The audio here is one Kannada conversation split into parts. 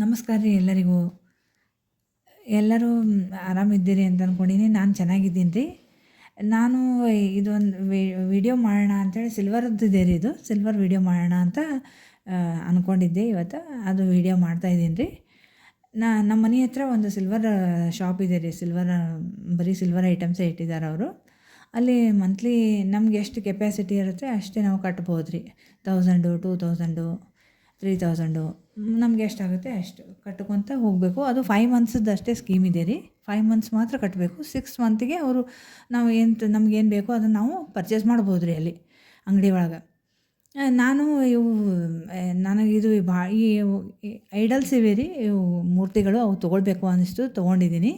ನಮಸ್ಕಾರ ರೀ ಎಲ್ಲರಿಗೂ. ಎಲ್ಲರೂ ಆರಾಮಿದ್ದೀರಿ ಅಂತ ಅಂದ್ಕೊಂಡಿನಿ ನಾನು ಚೆನ್ನಾಗಿದ್ದೀನಿ ರೀ. ನಾನು ಇದೊಂದು ವಿಡಿಯೋ ಮಾಡೋಣ ಅಂತೇಳಿ ಸಿಲ್ವರ್ದು ಇದೆ ರೀ ಇದು. ಸಿಲ್ವರ್ ವಿಡಿಯೋ ಮಾಡೋಣ ಅಂತ ಅಂದ್ಕೊಂಡಿದ್ದೆ ಇವತ್ತು. ಅದು ವಿಡಿಯೋ ಮಾಡ್ತಾಯಿದ್ದೀನಿ ರೀ. ನಾ ನಮ್ಮ ಮನೆ ಹತ್ರ ಒಂದು ಸಿಲ್ವರ್ ಶಾಪ್ ಇದೆ ರೀ. ಸಿಲ್ವರ್ ಬರೀ ಸಿಲ್ವರ್ ಐಟಮ್ಸೇ ಇಟ್ಟಿದ್ದಾರೆ ಅವರು. ಅಲ್ಲಿ ಮಂತ್ಲಿ ನಮ್ಗೆ ಎಷ್ಟು ಕೆಪಾಸಿಟಿ ಇರುತ್ತೆ ಅಷ್ಟೇ ನಾವು ಕಟ್ಬೋದು ರೀ. Thousand two thousand three thousand ನಮ್ಗೆ ಎಷ್ಟಾಗುತ್ತೆ ಅಷ್ಟು. ಕಟ್ಕೊತ ಹೋಗಬೇಕು. ಅದು ಫೈವ್ ಮಂತ್ಸದ್ದು ಅಷ್ಟೇ ಸ್ಕೀಮ್ ಇದೆ ರೀ. ಫೈವ್ ಮಂತ್ಸ್ ಮಾತ್ರ ಕಟ್ಟಬೇಕು ಸಿಕ್ಸ್ ಮಂತ್ಗೆ ಅವರು ನಾವು ಏನು ನಮಗೇನು ಬೇಕೋ ಅದನ್ನು ನಾವು ಪರ್ಚೇಸ್ ಮಾಡ್ಬೋದು ರೀ ಅಲ್ಲಿ, ಅಂಗಡಿ ಒಳಗೆ. ನಾನು ಇವು ನನಗೆ ನನಗಿದು ಭಾ ಈ ಐಡಲ್ಸ್ ಇವೆ ರೀ. ಇವು ಮೂರ್ತಿಗಳು ಅವು ತೊಗೊಳ್ಬೇಕು ಅನ್ನಿಸ್ತು, ತೊಗೊಂಡಿದ್ದೀನಿ.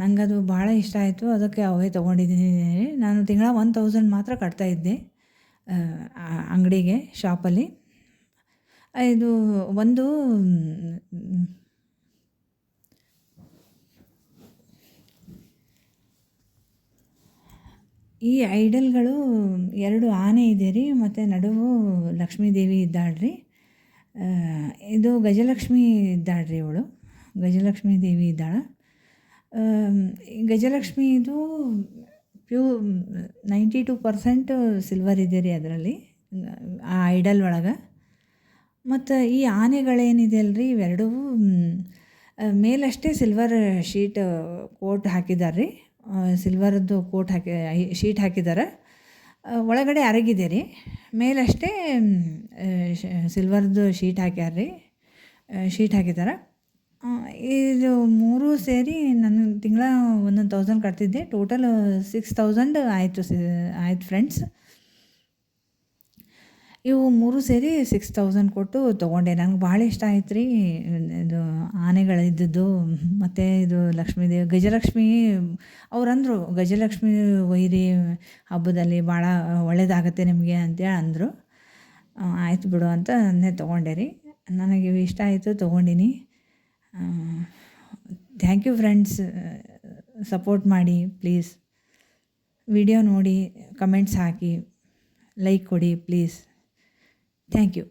ನನಗದು ಭಾಳ ಇಷ್ಟ ಆಯಿತು. ಅದಕ್ಕೆ ಅವೇ ತೊಗೊಂಡಿದ್ದೀನಿ ನಾನು ತಿಂಗಳ ಒನ್ ತೌಸಂಡ್ ಮಾತ್ರ ಕಟ್ತಾಯಿದ್ದೆ ಅಂಗಡಿಗೆ ಶಾಪಲ್ಲಿ ಇದು ಒಂದು, ಈ ಐಡಲ್ಗಳು ಎರಡು ಆನೆ ಇದೆ ರೀ, ಮತ್ತು ನಡುವು ಲಕ್ಷ್ಮೀ ದೇವಿ ಇದ್ದಾಳೆ ರೀ ಇದು ಗಜಲಕ್ಷ್ಮಿ ಇದ್ದಾಳೆ ರೀ ಇವಳು ಗಜಲಕ್ಷ್ಮೀ ದೇವಿ ಇದ್ದಾಳೆ ಗಜಲಕ್ಷ್ಮಿ ಇದು PU, ninety two percent silver ಇದೆ ರೀ ಅದರಲ್ಲಿ, ಆ ಐಡಲ್ ಒಳಗೆ. ಮತ್ತು ಈ ಆನೆಗಳೇನಿದೆ ಅಲ್ರಿ ಇವೆರಡೂ ಮೇಲಷ್ಟೇ ಸಿಲ್ವರ್ ಶೀಟ್ ಕೋಟ್ ಹಾಕಿದ್ದಾರೆ ರೀ ಸಿಲ್ವರ್ದು ಕೋಟ್ ಹಾಕಿ ಶೀಟ್ ಹಾಕಿದ್ದಾರೆ ಒಳಗಡೆ ಅರಗಿದೆ ರೀ ಮೇಲಷ್ಟೇ ಸಿಲ್ವರ್ದು ಶೀಟ್ ಹಾಕ್ಯಾರ ರೀ ಶೀಟ್ ಹಾಕಿದ್ದಾರೆ ಇದು ಮೂರು ಸೇರಿ ನಾನು ತಿಂಗಳ ಒಂದೊಂದು ತೌಸಂಡ್ ಕಟ್ತಿದ್ದೆ. ಟೋಟಲ್ ಸಿಕ್ಸ್ ತೌಸಂಡ್ ಆಯಿತು, ಸಿ, ಆಯ್ತು ಫ್ರೆಂಡ್ಸ್ ಇವು ಮೂರು ಸೇರಿ ಸಿಕ್ಸ್ ತೌಸಂಡ್ ಕೊಟ್ಟು ತೊಗೊಂಡೆ. ನನಗೆ ಭಾಳ ಇಷ್ಟ ಆಯ್ತು ರೀ ಇದು ಆನೆಗಳಿದ್ದದ್ದು, ಮತ್ತು ಇದು ಲಕ್ಷ್ಮೀದೇವಿ ಗಜಲಕ್ಷ್ಮಿ ಅವ್ರಂದರು. ಗಜಲಕ್ಷ್ಮಿ ವೈರಿ ಹಬ್ಬದಲ್ಲಿ ಭಾಳ ಒಳ್ಳೇದಾಗತ್ತೆ ನಿಮಗೆ ಅಂತೇಳಿ ಅಂದರು. ಆಯ್ತು ಬಿಡು ಅಂತ ನನ್ನೇ ತೊಗೊಂಡೆ ರೀ. ನನಗೆ ಇವು ಇಷ್ಟ ಆಯಿತು, ತೊಗೊಂಡಿನಿ. ಥ್ಯಾಂಕ್ ಯು ಫ್ರೆಂಡ್ಸ್ ಸಪೋರ್ಟ್ ಮಾಡಿ ಪ್ಲೀಸ್ ವಿಡಿಯೋ ನೋಡಿ ಕಮೆಂಟ್ಸ್ ಹಾಕಿ ಲೈಕ್ ಕೊಡಿ ಪ್ಲೀಸ್ ಥ್ಯಾಂಕ್ ಯು